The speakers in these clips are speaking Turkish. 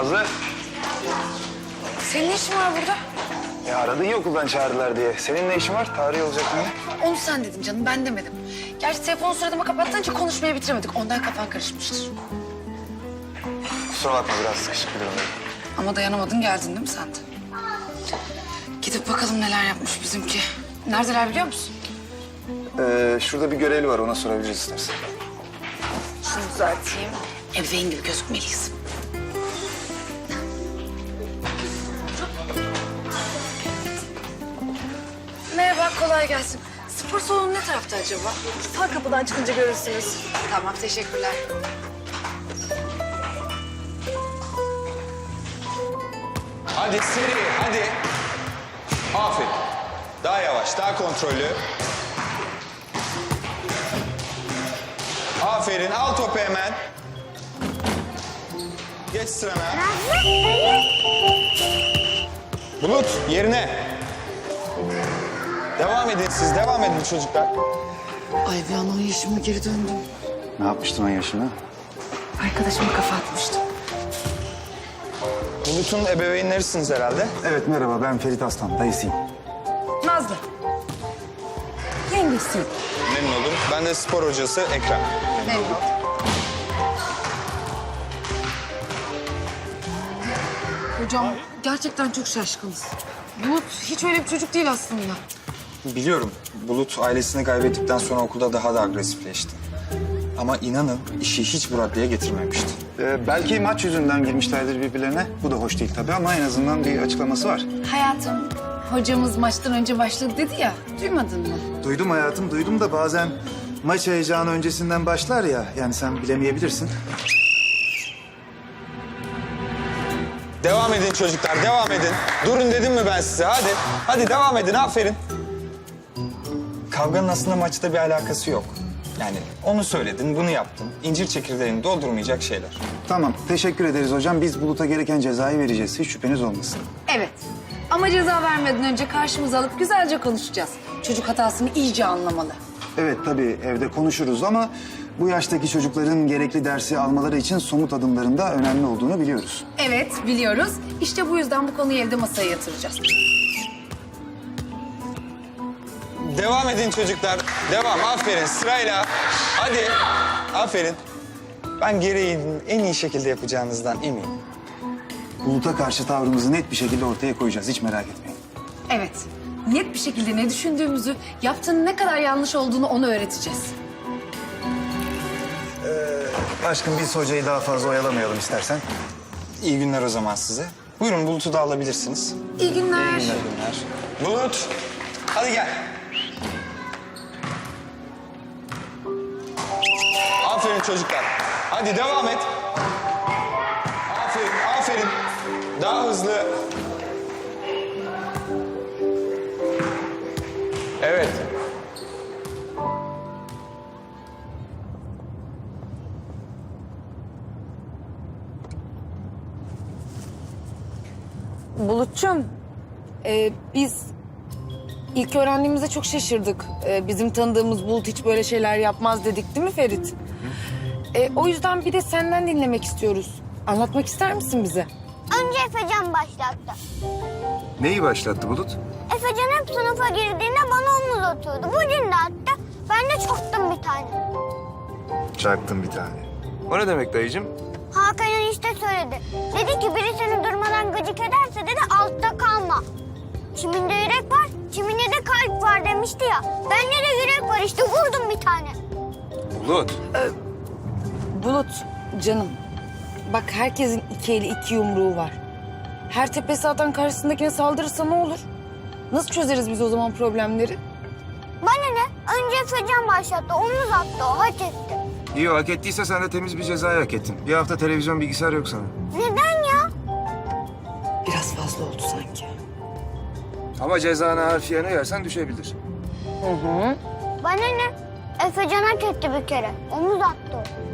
Nazlı. Senin ne işin var burada? Ya aradın ya okuldan çağırdılar diye. Senin ne işin var? Tarih olacak mı? Onu sen dedin canım, ben demedim. Gerçi telefonu suratıma kapattığınca konuşmayı bitiremedik. Ondan kafan karışmıştır. Kusura bakma biraz sıkışık bir durumdayım. Ama dayanamadın geldin değil mi sen de? Gidip bakalım neler yapmış bizimki. Neredeler biliyor musun? Ee, şurada bir görevli var ona sorabiliriz istersen. Şunu düzelteyim. Ebeveyn gibi gözükmeliyiz. Kolay gelsin. Spor salonu ne tarafta acaba? Sağ kapıdan çıkınca görürsünüz. Tamam, teşekkürler. Hadi seri, hadi. Aferin. Daha yavaş, daha kontrollü. Aferin, al topu hemen. Geç sırana. Bulut, yerine. Devam edin siz, devam edin çocuklar. Ay bir an o yaşıma geri döndüm. Ne yapmıştın o yaşına? Arkadaşıma kafa atmıştım. Bulut'un ebeveynlerisiniz herhalde. Evet merhaba ben Ferit Aslan dayısıyım. Nazlı. Yengesiyim. Memnun oldum. Ben de spor hocası Ekrem. Memnun oldum. Hocam gerçekten çok şaşkınız. Bulut hiç öyle bir çocuk değil aslında. Biliyorum. Bulut ailesini kaybettikten sonra okulda daha da agresifleşti. Ama inanın işi hiç bu raddeye getirmemişti. Ee, belki maç yüzünden girmişlerdir birbirlerine. Bu da hoş değil tabii ama en azından bir açıklaması var. Hayatım, hocamız maçtan önce başladı dedi ya. Duymadın mı? Duydum hayatım, duydum da bazen maç heyecanı öncesinden başlar ya. Yani sen bilemeyebilirsin. Devam edin çocuklar, devam edin. Durun dedim mi ben size? Hadi, hadi devam edin, aferin. Kavganın aslında maçta bir alakası yok. Yani onu söyledin, bunu yaptın. İncir çekirdeğini doldurmayacak şeyler. Tamam teşekkür ederiz hocam. Biz Bulut'a gereken cezayı vereceğiz. Hiç şüpheniz olmasın. Evet. Ama ceza vermeden önce karşımıza alıp güzelce konuşacağız. Çocuk hatasını iyice anlamalı. Evet tabii evde konuşuruz ama bu yaştaki çocukların gerekli dersi almaları için somut adımların da önemli olduğunu biliyoruz. Evet, biliyoruz. İşte bu yüzden bu konuyu evde masaya yatıracağız. Devam edin çocuklar, devam. Aferin, sırayla. Hadi, aferin. Ben gereğini en iyi şekilde yapacağınızdan eminim. Bulut'a karşı tavrımızı net bir şekilde ortaya koyacağız. Hiç merak etmeyin. Evet. Net bir şekilde ne düşündüğümüzü, yaptığının ne kadar yanlış olduğunu ona öğreteceğiz. Aşkım biz hocayı daha fazla oyalamayalım istersen. İyi günler o zaman size. Buyurun Bulut'u da alabilirsiniz. İyi günler. İyi günler. Bulut, hadi gel. Aferin çocuklar. Hadi devam et. Aferin, aferin. Daha hızlı. Evet. Bulutçum, e, biz ilk öğrendiğimizde çok şaşırdık. E, bizim tanıdığımız Bulut hiç böyle şeyler yapmaz dedik değil mi Ferit? E, o yüzden bir de senden dinlemek istiyoruz. Anlatmak ister misin bize? Önce Efecan başlattı. Neyi başlattı Bulut? Efecan hep sınıfa girdiğinde bana omuz atıyordu. Bugün de attı. Ben de çaktım bir tane. Çaktım bir tane. O ne demek dayıcım? Hakan işte söyledi. Dedi ki biri seni durmadan gıcık ederse dedi altta kalma. Kiminde yürek var, kiminde de kalp var demişti ya. Bende de yürek var işte vurdum bir tane. Bulut. Bulut, canım. Bak herkesin iki eli iki yumruğu var. Her tepesi atan karşısındakine saldırırsa ne olur? Nasıl çözeriz biz o zaman problemleri? Bana ne? Önce Efecan başlattı, omuz attı o, hak etti. İyi hak ettiyse sen de temiz bir cezayı hak ettin. Bir hafta televizyon bilgisayar yok sana. Neden ya? Biraz fazla oldu sanki. Ama cezana harfiyene yersen düşebilir. Bana ne? Efecan hak etti bir kere. Omuz attı o.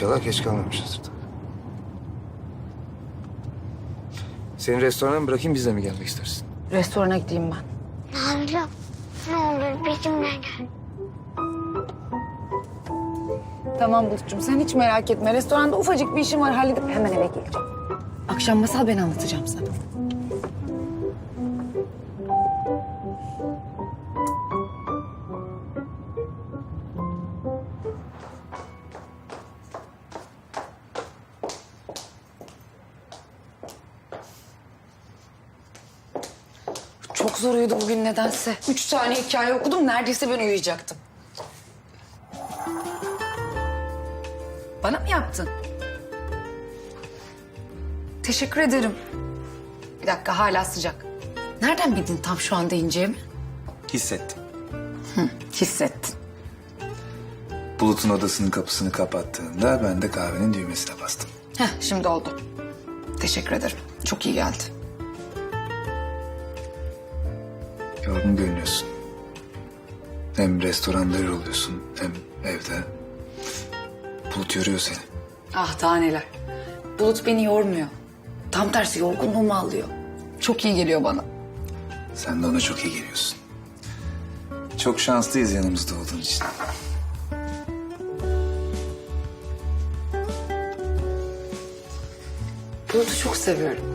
İnşallah geç kalmamışızdır tabii. Seni restorana mı bırakayım bizle mi gelmek istersin? Restorana gideyim ben. Nazlı ne olur bizimle gel. Tamam Bulut'cum sen hiç merak etme. Restoranda ufacık bir işim var halledip hemen eve geleceğim. Akşam masal ben anlatacağım sana. Çok zor uyudu bugün nedense. Üç tane hikaye okudum neredeyse ben uyuyacaktım. Bana mı yaptın? Teşekkür ederim. Bir dakika hala sıcak. Nereden bildin tam şu anda ineceğimi? Hissettim. Hissettin. Bulut'un odasının kapısını kapattığında ben de kahvenin düğmesine bastım. Heh, şimdi oldu. Teşekkür ederim. Çok iyi geldi. Yorgun görünüyorsun. Hem restoranda yoruluyorsun hem evde. Bulut yoruyor seni. Ah daha neler. Bulut beni yormuyor. Tam tersi yorgunluğumu alıyor. Çok iyi geliyor bana. Sen de ona çok iyi geliyorsun. Çok şanslıyız yanımızda olduğun için. Bulut'u çok seviyorum.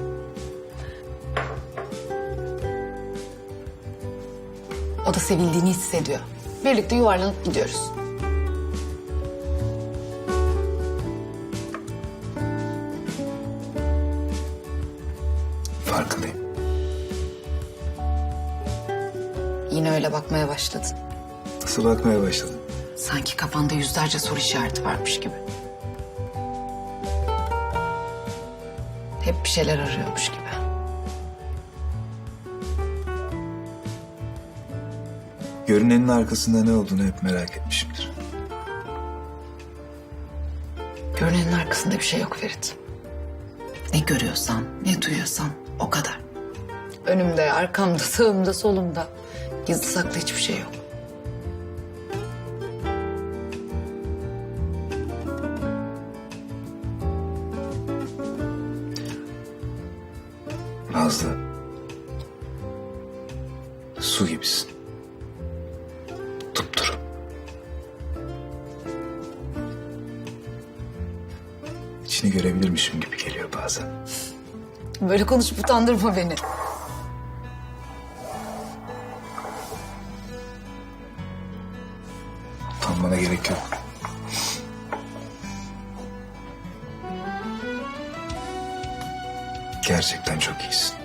Da sevildiğini hissediyor. Birlikte yuvarlanıp gidiyoruz. Farkındayım. Yine öyle bakmaya başladın. Nasıl bakmaya başladın? Sanki kafanda yüzlerce soru işareti varmış gibi. Hep bir şeyler arıyormuş gibi. Görünenin arkasında ne olduğunu hep merak etmişimdir. Görünenin arkasında bir şey yok Ferit. Ne görüyorsan, ne duyuyorsan o kadar. Önümde, arkamda, sağımda, solumda. Gizli saklı hiçbir şey yok. Böyle konuşup utandırma beni. Utanmana gerek yok. Gerçekten çok iyisin.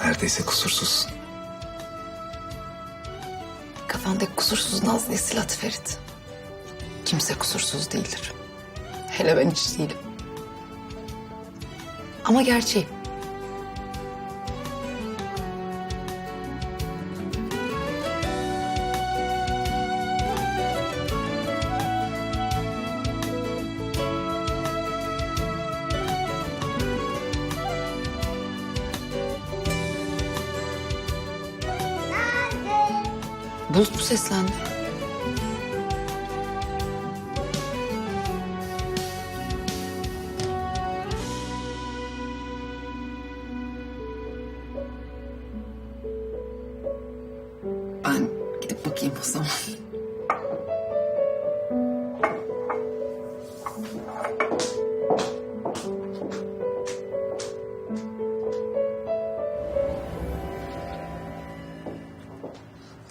Neredeyse kusursuzsun. Kafandaki kusursuz Nazlı'yı sil at Ferit. Kimse kusursuz değildir. Hele ben hiç değilim. Ama gerçeğim. Bulut mu seslendi? Bakayım o zaman.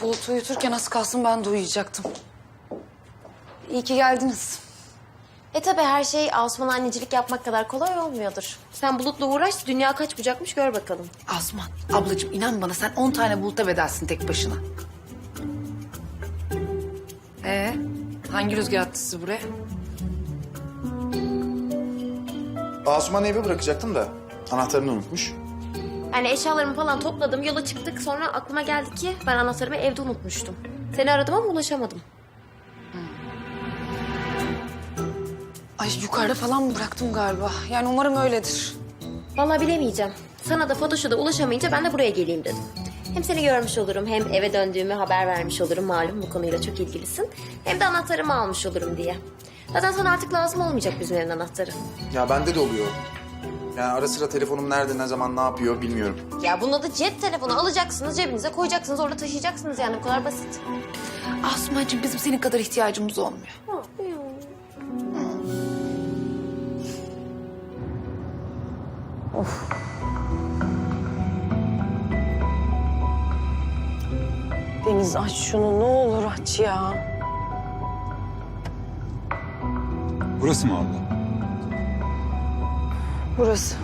Bulut uyuturken az kalsın ben de uyuyacaktım. İyi ki geldiniz. E tabi her şey Asuman annecilik yapmak kadar kolay olmuyordur. Sen bulutla uğraş, dünya kaç bucakmış gör bakalım. Asman, ablacığım inan bana sen on tane buluta bedelsin tek başına. Hangi rüzgar attı sizi buraya? Asuman'ı eve bırakacaktım da anahtarını unutmuş. Yani eşyalarımı falan topladım, yola çıktık. Sonra aklıma geldi ki ben anahtarımı evde unutmuştum. Seni aradım ama ulaşamadım. Ay yukarıda falan mı bıraktım galiba? Yani umarım öyledir. Vallahi bilemeyeceğim. Sana da Fatoş'a da ulaşamayınca ben de buraya geleyim dedim. Hem seni görmüş olurum, hem eve döndüğümü haber vermiş olurum. Malum bu konuyla çok ilgilisin. Hem de anahtarımı almış olurum diye. Zaten sana artık lazım olmayacak bizim evin anahtarı. Ya bende de oluyor. Yani ara sıra telefonum nerede, ne zaman, ne yapıyor bilmiyorum. Ya bunun adı cep telefonu. Alacaksınız cebinize koyacaksınız orada taşıyacaksınız yani bu kadar basit. Asumancığım bizim senin kadar ihtiyacımız olmuyor. Deniz aç şunu ne olur aç ya. Burası mı abla? Burası.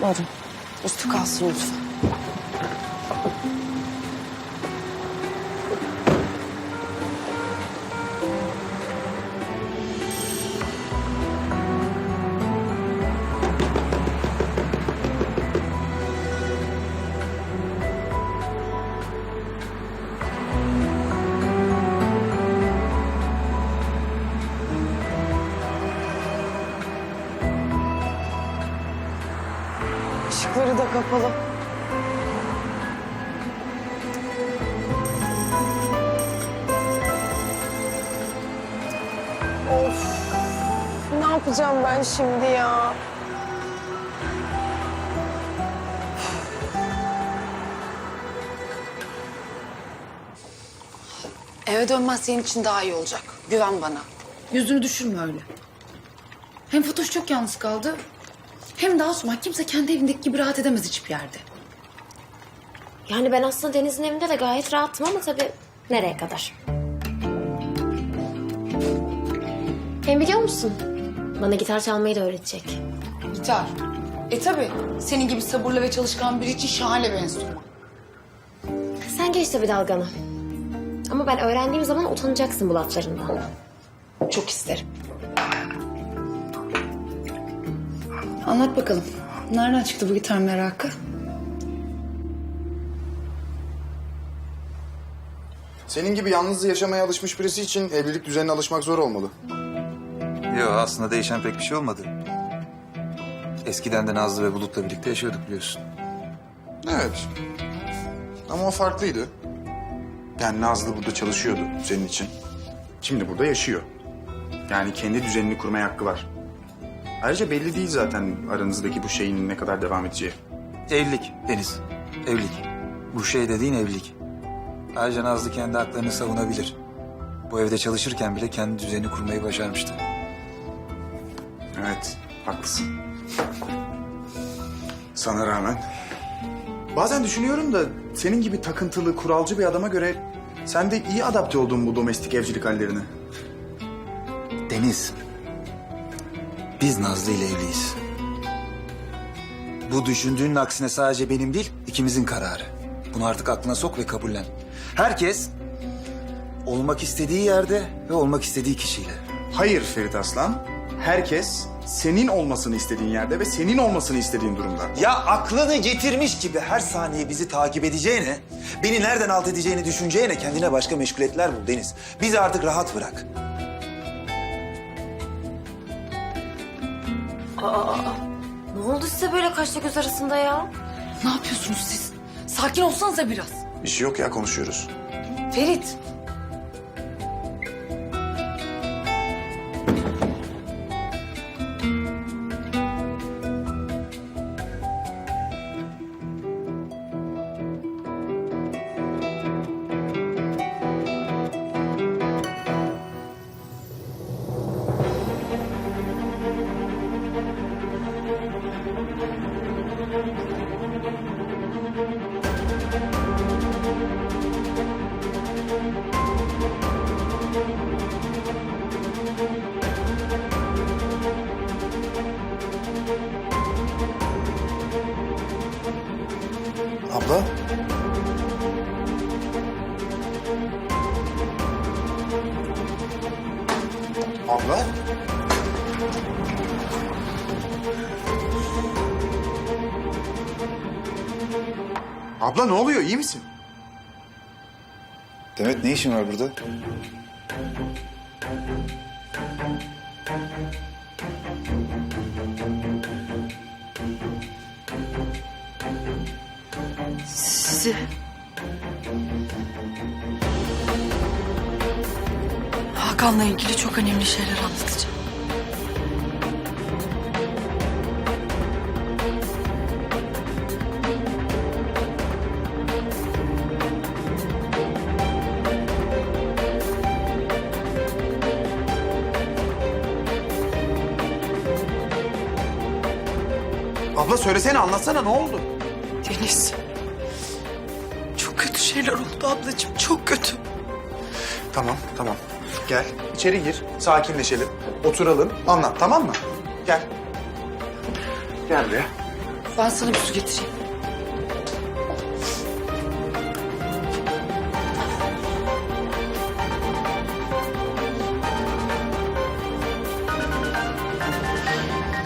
Buyurun. Üstü kalsın lütfen. Işıkları da kapalı. Of. Ne yapacağım ben şimdi ya? Eve dönmez senin için daha iyi olacak. Güven bana. Yüzünü düşürme öyle. Hem Fatoş çok yalnız kaldı. Hem de Asuman kimse kendi evindeki gibi rahat edemez hiçbir yerde. Yani ben aslında Deniz'in evinde de gayet rahatım ama tabii nereye kadar? Hem biliyor musun? Bana gitar çalmayı da öğretecek. Gitar. E tabii. Senin gibi sabırlı ve çalışkan biri için şahane bir enstrüman. Sen geç tabii dalganı. Ama ben öğrendiğim zaman utanacaksın bu laflarından. Çok isterim. Anlat bakalım. Nereden çıktı bu gitar merakı? Senin gibi yalnız yaşamaya alışmış birisi için evlilik düzenine alışmak zor olmalı. Yok aslında değişen pek bir şey olmadı. Eskiden de Nazlı ve Bulut'la birlikte yaşıyorduk biliyorsun. Evet. Ama o farklıydı. Yani Nazlı burada çalışıyordu senin için. Şimdi burada yaşıyor. Yani kendi düzenini kurmaya hakkı var. Ayrıca belli değil zaten aranızdaki bu şeyin ne kadar devam edeceği. Evlilik Deniz, evlilik. Bu şey dediğin evlilik. Ayrıca Nazlı kendi haklarını savunabilir. Bu evde çalışırken bile kendi düzenini kurmayı başarmıştı. Evet, haklısın. Sana rağmen. Bazen düşünüyorum da senin gibi takıntılı, kuralcı bir adama göre sen de iyi adapte oldun bu domestik evcilik hallerine. Deniz, biz Nazlı ile evliyiz. Bu düşündüğünün aksine sadece benim değil, ikimizin kararı. Bunu artık aklına sok ve kabullen. Herkes olmak istediği yerde ve olmak istediği kişiyle. Hayır Ferit Aslan. Herkes senin olmasını istediğin yerde ve senin olmasını istediğin durumda. Ya aklını getirmiş gibi her saniye bizi takip edeceğine, beni nereden alt edeceğini düşüneceğine kendine başka meşguliyetler bul Deniz. Bizi artık rahat bırak. Ne oldu size böyle kaşla göz arasında ya? Ne yapıyorsunuz siz? Sakin olsanıza biraz. Bir şey yok ya konuşuyoruz. Ferit. Abla? Abla? Abla ne oluyor? İyi misin? Demet ne işin var burada? Hakan'la ilgili çok önemli şeyler anlatacağım. Abla söylesene anlatsana ne oldu? Deniz. Çok kötü şeyler oldu ablacığım. Çok kötü. Tamam tamam. Gel içeri gir sakinleşelim. Oturalım anlat tamam mı? Gel. Gel buraya. Ben sana bir su getireyim.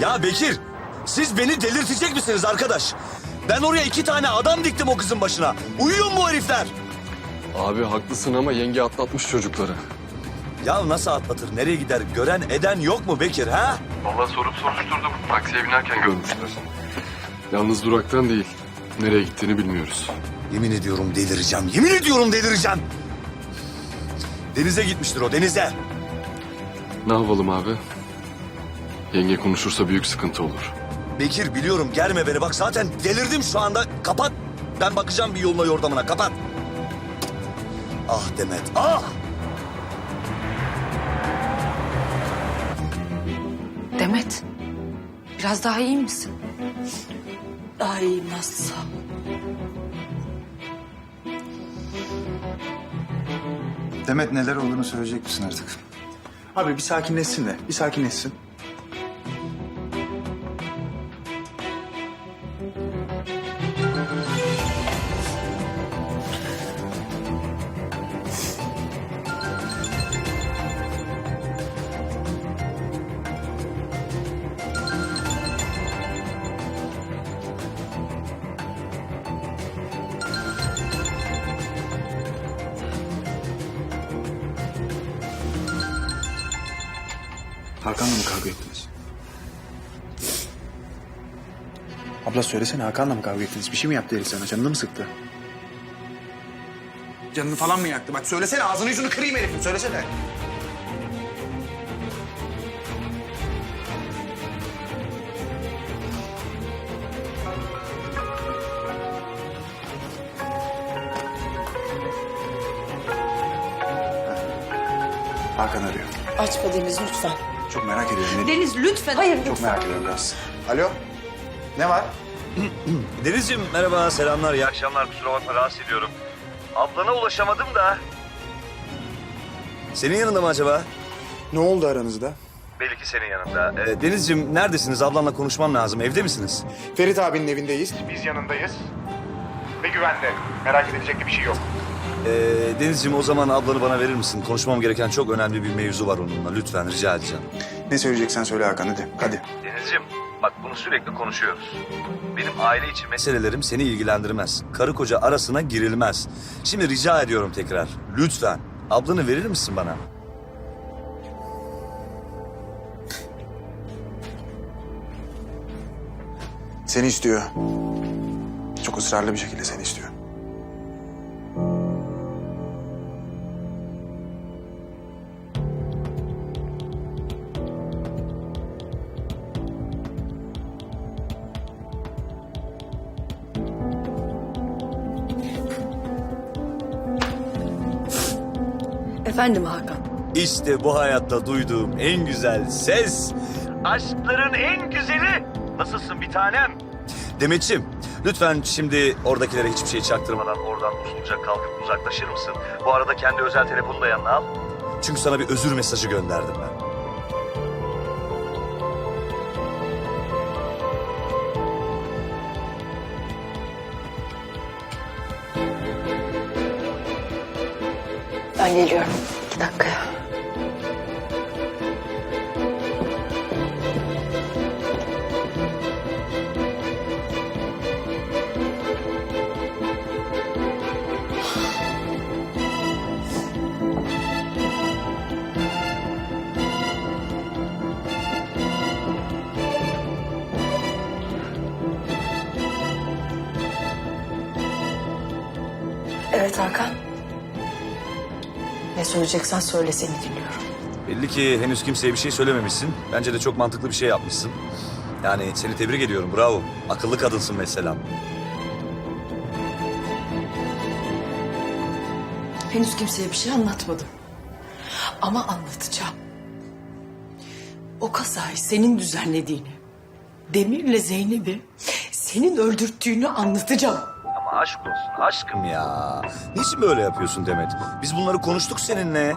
Ya Bekir, siz beni delirtecek misiniz arkadaş? Ben oraya iki tane adam diktim o kızın başına. Uyuyor mu bu herifler? Abi haklısın ama yenge atlatmış çocukları. Ya nasıl atlatır, nereye gider? Gören eden yok mu Bekir ha? Vallahi sorup soruşturdum. Taksiye binerken görmüşler. Yalnız duraktan değil. Nereye gittiğini bilmiyoruz. Yemin ediyorum delireceğim, yemin ediyorum delireceğim. Denize gitmiştir o, denize. Ne yapalım abi? Yenge konuşursa büyük sıkıntı olur. Bekir biliyorum, germe beni. Bak zaten delirdim şu anda. Kapat. Ben bakacağım bir yoluna yordamına, kapat. Ah Demet, ah! Demet, biraz daha iyi misin? Daha iyiyim ol. Demet neler olduğunu söyleyecek misin artık? Abi bir sakinleşsin de bir sakinleşsin. Söylesene Hakan'la mı kavga ettiniz? Bir şey mi yaptı herif sana? Canını mı sıktı? Canını falan mı yaktı? Bak söylesene ağzını yüzünü kırayım herifin söylesene. Hakan arıyor. Açma Deniz lütfen. Çok merak ediyorum. Ne- Deniz lütfen. Hayır Çok merak ediyorum biraz. Alo? Ne var? Denizciğim merhaba, selamlar, iyi akşamlar. Kusura bakma rahatsız ediyorum. Ablana ulaşamadım da. Senin yanında mı acaba? Ne oldu aranızda? Belki senin yanında. Ee, Denizciğim neredesiniz? Ablanla konuşmam lazım. Evde misiniz? Ferit abinin evindeyiz. Biz yanındayız. Ve güvende. Merak edilecek bir şey yok. Ee, Denizciğim o zaman ablanı bana verir misin? Konuşmam gereken çok önemli bir mevzu var onunla. Lütfen rica edeceğim. Ne söyleyeceksen söyle Hakan hadi. Hadi. Denizciğim bak bunu sürekli konuşuyoruz. Benim aile içi meselelerim seni ilgilendirmez. Karı koca arasına girilmez. Şimdi rica ediyorum tekrar. Lütfen ablanı verir misin bana? Seni istiyor. Çok ısrarlı bir şekilde seni istiyor. Efendim Hakan. İşte bu hayatta duyduğum en güzel ses. Aşkların en güzeli. Nasılsın bir tanem? Demetciğim, lütfen şimdi oradakilere hiçbir şey çaktırmadan oradan usulca kalkıp uzaklaşır mısın? Bu arada kendi özel telefonunu da yanına al. Çünkü sana bir özür mesajı gönderdim ben. Ben geliyorum. İki söyleyeceksen söyle seni dinliyorum. Belli ki henüz kimseye bir şey söylememişsin. Bence de çok mantıklı bir şey yapmışsın. Yani seni tebrik ediyorum. Bravo. Akıllı kadınsın mesela. Henüz kimseye bir şey anlatmadım. Ama anlatacağım. O kazayı senin düzenlediğini, Demir'le Zeynep'i senin öldürttüğünü anlatacağım. Ama aşk olsun aşkım ya. Niçin böyle yapıyorsun Demet? Biz bunları konuştuk seninle.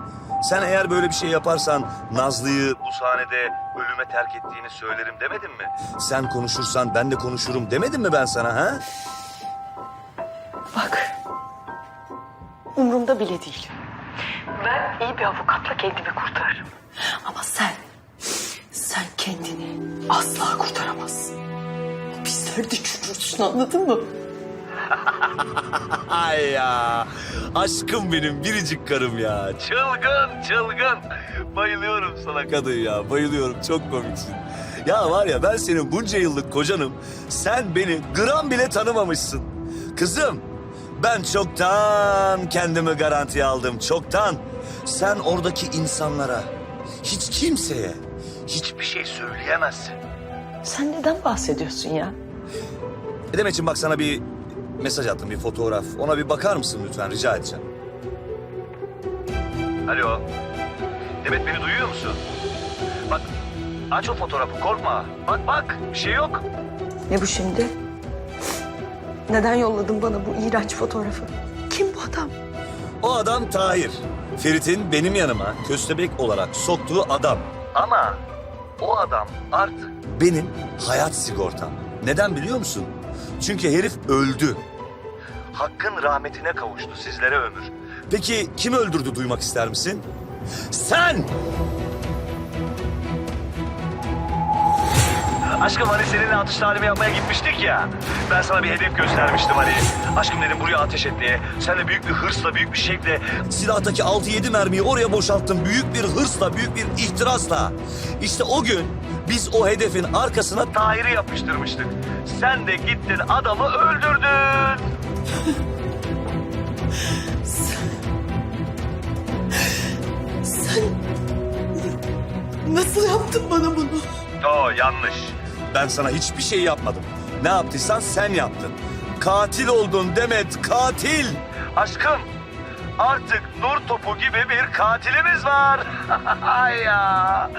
Sen eğer böyle bir şey yaparsan Nazlı'yı bu sahnede ölüme terk ettiğini söylerim demedin mi? Sen konuşursan ben de konuşurum demedim mi ben sana ha? Bak, umurumda bile değil. Ben iyi bir avukatla kendimi kurtarırım. Ama sen, sen kendini asla kurtaramazsın. Bizler de çürürsün anladın mı? Ay ya. Aşkım benim biricik karım ya. Çılgın çılgın. Bayılıyorum sana kadın ya. Bayılıyorum çok komiksin. Ya var ya ben senin bunca yıllık kocanım. Sen beni gram bile tanımamışsın. Kızım ben çoktan kendimi garantiye aldım. Çoktan. Sen oradaki insanlara hiç kimseye hiçbir şey söyleyemezsin. Sen neden bahsediyorsun ya? Demetciğim bak sana bir mesaj attım, bir fotoğraf. Ona bir bakar mısın lütfen rica edeceğim. Alo. Demet beni duyuyor musun? Bak aç o fotoğrafı korkma. Bak bak bir şey yok. Ne bu şimdi? Neden yolladın bana bu iğrenç fotoğrafı? Kim bu adam? O adam Tahir. Ferit'in benim yanıma köstebek olarak soktuğu adam. Ama o adam artık benim hayat sigortam. Neden biliyor musun? Çünkü herif öldü. Hakkın rahmetine kavuştu sizlere ömür. Peki kim öldürdü duymak ister misin? Sen! Aşkım hani seninle atış talimi yapmaya gitmiştik ya. Ben sana bir hedef göstermiştim hani. Aşkım dedim buraya ateş et diye. Sen de büyük bir hırsla, büyük bir şekle silahtaki 6-7 mermiyi oraya boşalttın. Büyük bir hırsla, büyük bir ihtirasla. İşte o gün biz o hedefin arkasına Tahir'i yapıştırmıştık. Sen de gittin adamı öldürdün. Sen nasıl yaptın bana bunu? O yanlış. Ben sana hiçbir şey yapmadım. Ne yaptıysan sen yaptın. Katil oldun Demet, katil. Aşkım, artık nur topu gibi bir katilimiz var. Ya.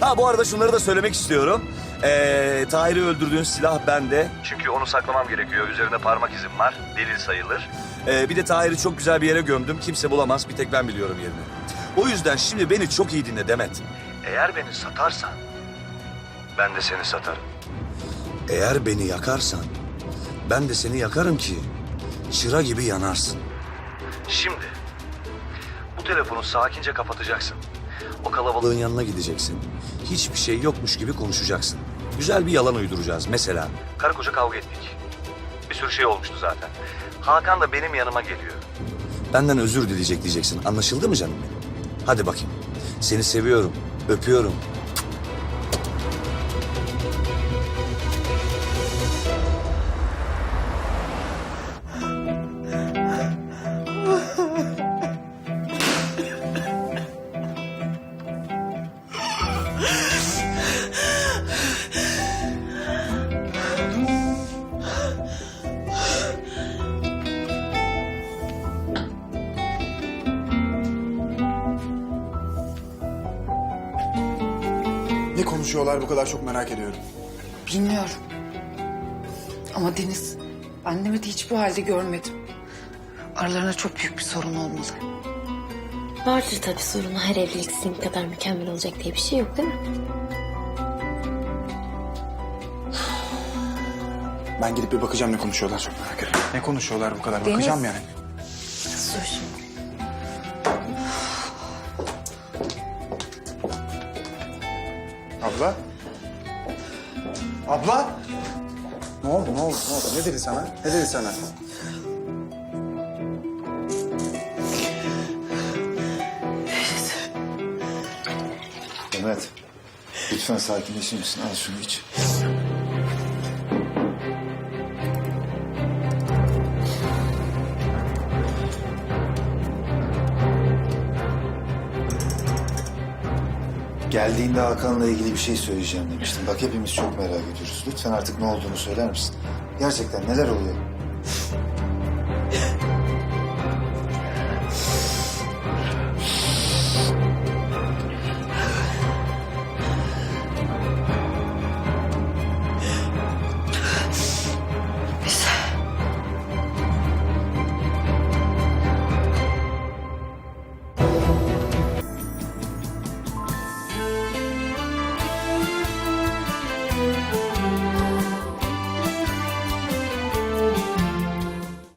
Ha bu arada şunları da söylemek istiyorum. Ee, Tahir'i öldürdüğün silah bende. Çünkü onu saklamam gerekiyor. Üzerinde parmak izim var. Delil sayılır. Ee, bir de Tahir'i çok güzel bir yere gömdüm. Kimse bulamaz. Bir tek ben biliyorum yerini. O yüzden şimdi beni çok iyi dinle Demet. Eğer beni satarsan ben de seni satarım. Eğer beni yakarsan ben de seni yakarım ki çıra gibi yanarsın. Şimdi bu telefonu sakince kapatacaksın. O kalabalığın yanına gideceksin. Hiçbir şey yokmuş gibi konuşacaksın. Güzel bir yalan uyduracağız. Mesela karı koca kavga ettik. Bir sürü şey olmuştu zaten. Hakan da benim yanıma geliyor. Benden özür dileyecek diyeceksin. Anlaşıldı mı canım benim? Hadi bakayım. Seni seviyorum. Öpüyorum. Bu kadar çok merak ediyorum. Bilmiyorum. Ama Deniz, ben Demet'i hiç bu halde görmedim. Aralarında çok büyük bir sorun olmalı. Vardır tabii sorunu. Her evlilik sizin kadar mükemmel olacak diye bir şey yok değil mi? Ben gidip bir bakacağım ne konuşuyorlar çok merak ediyorum. Ne konuşuyorlar bu kadar bakacağım yani. Abla? Abla? Ne oldu ne oldu ne oldu? Ne dedi sana? Ne dedi sana? Demet, lütfen sakinleşir misin? Al şunu iç. Geldiğinde Hakan'la ilgili bir şey söyleyeceğim demiştim. Bak hepimiz çok merak ediyoruz. Lütfen artık ne olduğunu söyler misin? Gerçekten neler oluyor?